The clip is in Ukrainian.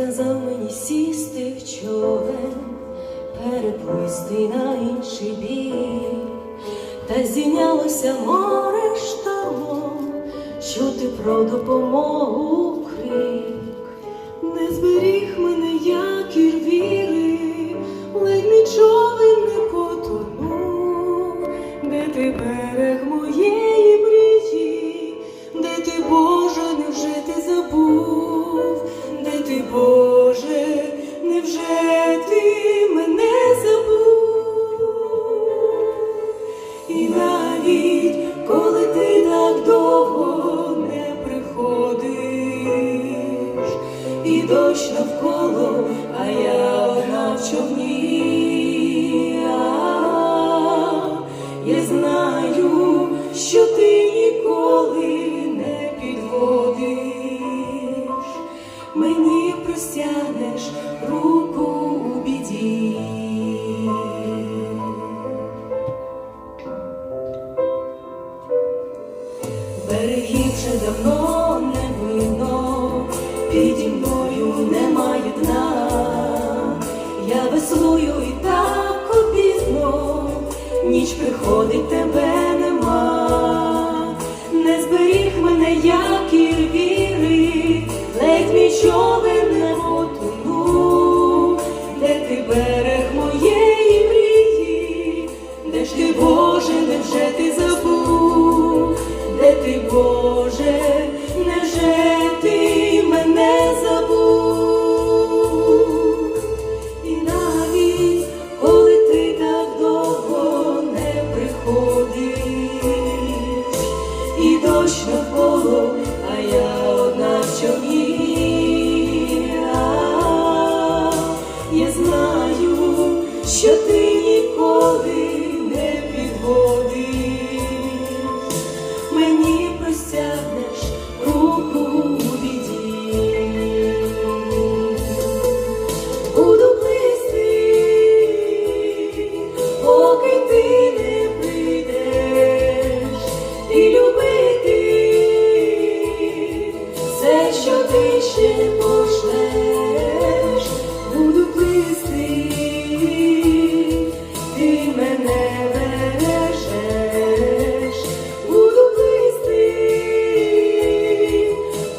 сказав мені сісти в човен, переплисти на інший бік, та зійнялося море штормом, чути про допомогу крик. Не зберіг мене якір віри, ледь мій човен не потонув, де ти берег моєї і дощ навколо, а я одна в човні. Я знаю, що ти ніколи не підводиш, мені простягнеш руку у біді. Берегів вже давно Я і так обізно, ніч приходить, тебе нема, не зберіг мене якір віри, ледь мій човен не потонув, де ти берег моєї мрії, де ж ти, Боже, невже ти забув, де ти, Боже, невже ти дощ навколо, а я одна в човні. Я знаю, що ти ніколи не підводиш, мені простягнеш 是。